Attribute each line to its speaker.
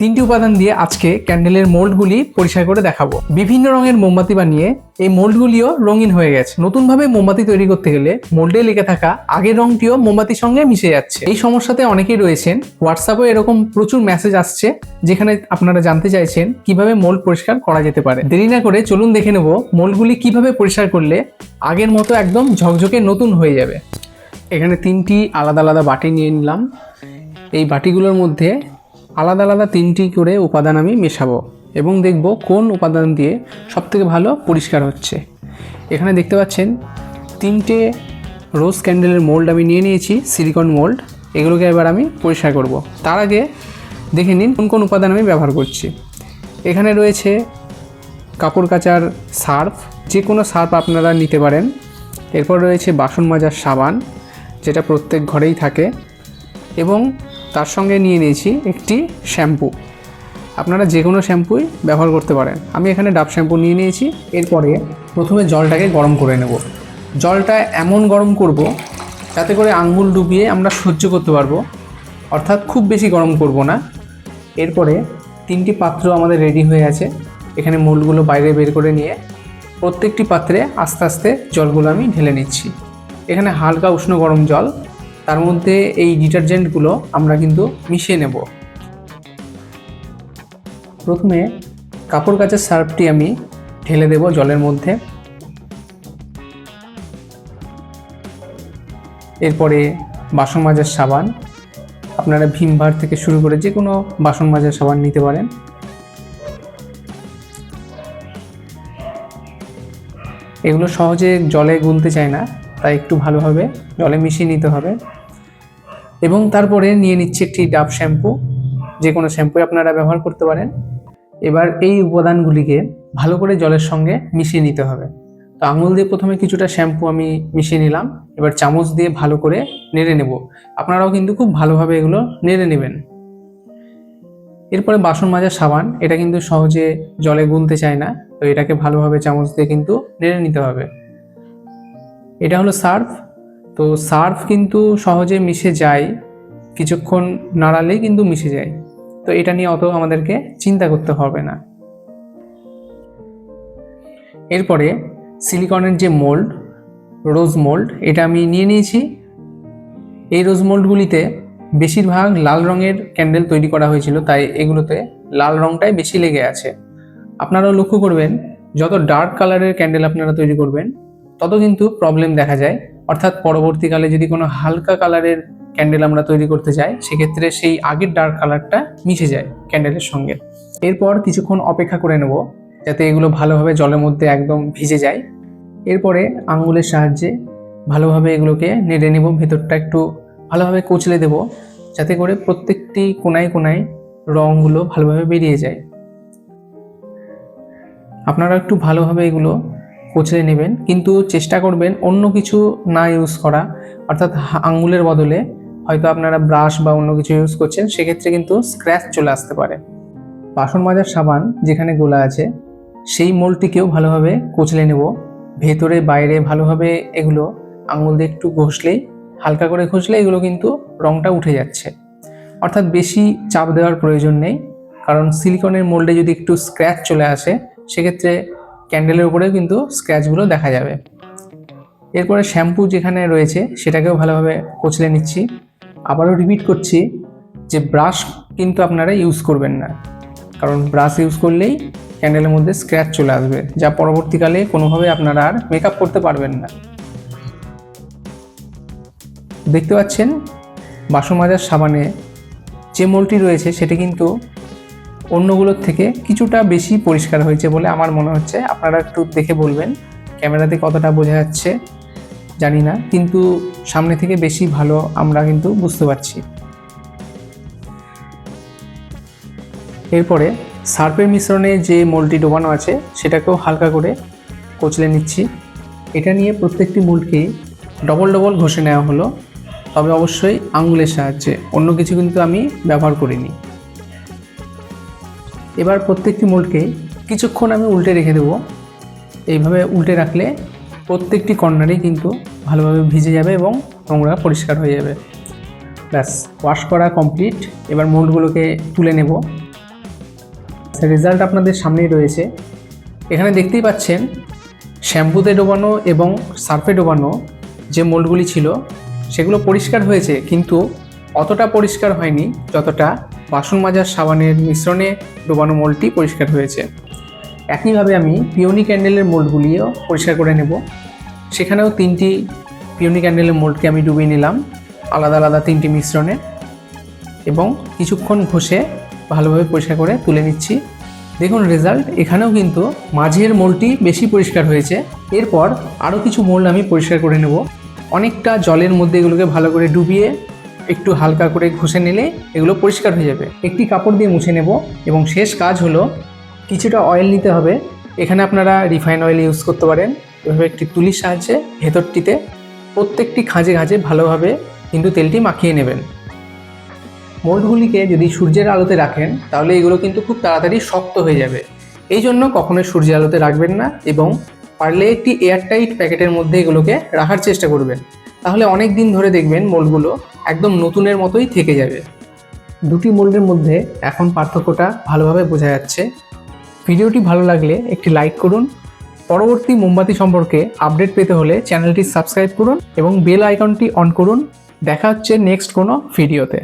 Speaker 1: তিনটি উপাদান দিয়ে আজকে ক্যান্ডেলের মোল্ডগুলি পরিষ্কার করে দেখাবো। বিভিন্ন রঙের মোমবাতি বানিয়ে এই মোল্ডগুলিও রঙিন হয়ে গেছে। নতুনভাবে মোমবাতি তৈরি করতে গেলে মোল্ডে লেগে থাকা আগের রংটিও মোমবাতির সঙ্গে মিশে যাচ্ছে। এই সমস্যাতে অনেকেই রয়েছেন। হোয়াটসঅ্যাপে এরকম প্রচুর মেসেজ আসছে, যেখানে আপনারা জানতে চাইছেন কীভাবে মোল্ড পরিষ্কার করা যেতে পারে। দেরি না করে চলুন দেখে নেব মোল্ডগুলি কীভাবে পরিষ্কার করলে আগের মতো একদম ঝকঝকে নতুন হয়ে যাবে। এখানে তিনটি আলাদা আলাদা বাটি নিয়ে নিলাম। এই বাটিগুলোর মধ্যে আলাদা আলাদা তিনটি করে উপাদান আমি মেশাবো এবং দেখব কোন উপাদান দিয়ে সবথেকে ভালো পরিষ্কার হচ্ছে। এখানে দেখতে পাচ্ছেন তিনটে রোজ ক্যান্ডেলের মোল্ড আমি নিয়ে নিয়েছি, সিলিকন মোল্ড। এগুলোকে এবার আমি পরিষ্কার করব। তার আগে দেখে নিন কোন কোন উপাদান আমি ব্যবহার করছি। এখানে রয়েছে কাপড় কাচার সার্ফ, যে কোনো সার্ফ আপনারা নিতে পারেন। এরপর রয়েছে বাসন মাজার সাবান, যেটা প্রত্যেক ঘরেই থাকে। এবং তার সঙ্গে নিয়ে নিয়েছি একটি শ্যাম্পু। আপনারা যে কোনো শ্যাম্পুই ব্যবহার করতে পারেন। আমি এখানে ডাব শ্যাম্পু নিয়ে নিয়েছি। এরপরে প্রথমে জলটাকে গরম করে নেব। জলটা এমন গরম করব যাতে করে আঙ্গুল ডুবিয়ে আমরা সহ্য করতে পারব। অর্থাৎ খুব বেশি গরম করব না। এরপরে তিনটি পাত্র আমাদের রেডি হয়ে আছে এখানে মূলগুলো বাইরে বের করে নিয়ে প্রত্যেকটি পাত্রে আস্তে আস্তে জলগুলো আমি ঢেলে নিচ্ছি। এখানে হালকা উষ্ণ গরম জল তার মধ্যে এই ডিটারজেন্টগুলো আমরা কিন্তু মিশিয়ে নেব। প্রথমে কাপড় কাচের সার্ফটি আমি ঢেলে দেব জলের মধ্যে। এরপরে বাসন মাজার সাবান। আপনারা ভীমবার থেকে শুরু করে যে কোনো বাসন মাজার সাবান নিতে পারেন। এগুলো সহজে জলে গুলতে চায় না। একটু ভালোভাবে জলে মিশিয়ে নিতে হবে। এবং তারপরে নিয়ে নিচ্ছি একটি ডাব শ্যাম্পু, যে কোনো শ্যাম্পু আপনারা ব্যবহার করতে পারেন। এবার এই উপাদানগুলিকে ভালো করে জলের সঙ্গে মিশিয়ে নিতে হবে। তো আঙুল দিয়ে প্রথমে কিছুটা শ্যাম্পু আমি মিশিয়ে নিলাম, এবার চামচ দিয়ে ভালো করে নেড়ে নেব। আপনারাও কিন্তু খুব ভালোভাবে এগুলো নেড়ে নেবেন। এরপরে বাসন মাজার সাবান, এটা কিন্তু সহজে জলে গুলতে চায় না, তো এটাকে ভালোভাবে চামচ দিয়ে কিন্তু নেড়ে নিতে হবে। এটা হলো সার্ফ। তো সার্ফ কিন্তু সহজে মিশে যায়, কিছুক্ষণ নাড়ালেই কিন্তু মিশে যায়। তো এটা নিয়ে অত আমাদেরকে চিন্তা করতে হবে না। এরপরে সিলিকনের যে মোল্ড, রোজ মোল্ড, এটা আমি নিয়ে নিয়েছি। এই রোজ মোল্ডগুলিতে বেশিরভাগ লাল রঙের ক্যান্ডেল তৈরি করা হয়েছিল, তাই এগুলোতে লাল রঙটাই বেশি লেগে আছে। আপনারাও লক্ষ্য করবেন, যত ডার্ক কালারের ক্যান্ডেল আপনারা তৈরি করবেন তত কিন্তু প্রবলেম দেখা যায়। অর্থাৎ পরবর্তীকালে যদি কোনো হালকা কালারের ক্যান্ডেল আমরা তৈরি করতে চাই, সেক্ষেত্রে সেই আগের ডার্ক কালারটা মিশে যায় ক্যান্ডেলের সঙ্গে। এরপর কিছুক্ষণ অপেক্ষা করে নেব, যাতে এগুলো ভালোভাবে জলের মধ্যে একদম ভিজে যায়। এরপরে আঙুলের সাহায্যে ভালোভাবে এগুলোকে নেড়ে নেব, ভেতরটা একটু ভালোভাবে কচলে দেব, যাতে করে প্রত্যেকটি কোনায় কোনায় রঙগুলো ভালোভাবে বেরিয়ে যায়। আপনারা একটু ভালোভাবে এগুলো কচলে নেবেন, কিন্তু চেষ্টা করবেন অন্য কিছু না ইউজ করা, অর্থাৎ আঙ্গুলের বদলে হয়তো আপনারা ব্রাশ বা অন্য কিছু ইউজ করছেন, সেক্ষেত্রে কিন্তু স্ক্র্যাচ চলে আসতে পারে। বাসন মাজার সাবান যেখানে গোলা আছে, সেই মোলটিকেও ভালোভাবে কচলে নেব। ভেতরে বাইরে ভালোভাবে এগুলো আঙুল দিয়ে একটু ঘষলেই, হালকা করে ঘষলে এগুলো কিন্তু রংটা উঠে যাচ্ছে। অর্থাৎ বেশি চাপ দেওয়ার প্রয়োজন নেই, কারণ সিলিকনের মোল্ডে যদি একটু স্ক্র্যাচ চলে আসে, সেক্ষেত্রে ক্যান্ডেলের উপরেও কিন্তু স্ক্র্যাচগুলো দেখা যাবে। এরপরে শ্যাম্পু যেখানে রয়েছে, সেটাকেও ভালোভাবে কচলে নিচ্ছি। আবারও রিপিট করছি যে ব্রাশ কিন্তু আপনারা ইউজ করবেন না। কারণ ব্রাশ ইউজ করলেই ক্যান্ডেলের মধ্যে স্ক্র্যাচ চলে আসবে, যা পরবর্তীকালে কোনোভাবে আপনারা আর মেকআপ করতে পারবেন না। দেখতে পাচ্ছেন বাসন মাজার সাবানে যে মোলটি রয়েছে, সেটি কিন্তু অন্যগুলোর থেকে কিছুটা বেশি পরিষ্কার হয়েছে বলে আমার মনে হচ্ছে। আপনারা একটু দেখে বলবেন, ক্যামেরাতে কতটা বোঝা যাচ্ছে জানি না, কিন্তু সামনে থেকে বেশি ভালো আমরা কিন্তু বুঝতে পারছি। এরপরে সার্ফের মিশ্রণে যে মোলটি ডোবানো আছে, সেটাকেও হালকা করে কচলে নিচ্ছি। এটা নিয়ে প্রত্যেকটি মোলকেই ডবল ডবল ঘষে নেওয়া হলো। তবে অবশ্যই আঙুলের সাহায্যে, অন্য কিছু কিন্তু আমি ব্যবহার করিনি। এবার প্রত্যেকটি মোল্ডকে কিছুক্ষণ আমি উল্টে রেখে দেবো। এইভাবে উল্টে রাখলে প্রত্যেকটি কর্নারই কিন্তু ভালোভাবে ভিজে যাবে এবং নোংরা পরিষ্কার হয়ে যাবে। ব্যাস ওয়াশ করা কমপ্লিট এবার মোল্ডগুলোকে তুলে নেব। রেজাল্ট আপনাদের সামনেই রয়েছে। এখানে দেখতেই পাচ্ছেন, শ্যাম্পুতে ডোবানো এবং সার্ফে ডোবানো যে মোল্ডগুলি ছিল, সেগুলো পরিষ্কার হয়েছে, কিন্তু অতটা পরিষ্কার হয়নি, যতটা বাসন মাজার সাবানের মিশ্রণে ডোবানো মোল্ডটি পরিষ্কার হয়েছে। একইভাবে আমি পিওনি ক্যান্ডেলের মোল্ডগুলিও পরিষ্কার করে নেব। সেখানেও তিনটি পিওনি ক্যান্ডেলের মোল্ডকে আমি ডুবিয়ে নিলাম আলাদা আলাদা তিনটি মিশ্রণে এবং কিছুক্ষণ ঘষে ভালোভাবে পরিষ্কার করে তুলে নিচ্ছি। দেখুন রেজাল্ট, এখানেও কিন্তু মাঝের মোলটি বেশি পরিষ্কার হয়েছে। এরপর আরও কিছু মোল্ড আমি পরিষ্কার করে নেব। অনেকটা জলের মধ্যে এগুলোকে ভালো করে ডুবিয়ে একটু হালকা করে ঘষে নিলে এগুলো পরিষ্কার হয়ে যাবে। একটি কাপড় দিয়ে মুছে নেব এবং শেষ কাজ হলো কিছুটা অয়েল নিতে হবে। এখানে আপনারা রিফাইন অয়েল ইউজ করতে পারেন। এভাবে একটি তুলির সাহায্যে ভেতরটিতে প্রত্যেকটি খাঁজে খাঁজে ভালোভাবে কিন্তু তেলটি মাখিয়ে নেবেন। মোল্ডগুলিকে যদি সূর্যের আলোতে রাখেন, তাহলে এগুলো কিন্তু খুব তাড়াতাড়ি শক্ত হয়ে যাবে। এই জন্য কখনোই সূর্যের আলোতে রাখবেন না এবং পারলে একটি এয়ারটাইট প্যাকেটের মধ্যে এগুলোকে রাখার চেষ্টা করবেন। তাহলে অনেক দিন ধরে দেখবেন মোল্ডগুলো একদম নতুনের মতোই থেকে যাবে। দুটি মোল্ডের মধ্যে এখন পার্থক্যটা ভালোভাবে বোঝা যাচ্ছে। ভিডিওটি ভালো লাগলে একটি লাইক করুন। পরবর্তী মোমবাতি সম্পর্কে আপডেট পেতে হলে চ্যানেলটি সাবস্ক্রাইব করুন এবং বেল আইকনটি অন করুন। দেখা হচ্ছে নেক্সট কোনো ভিডিওতে।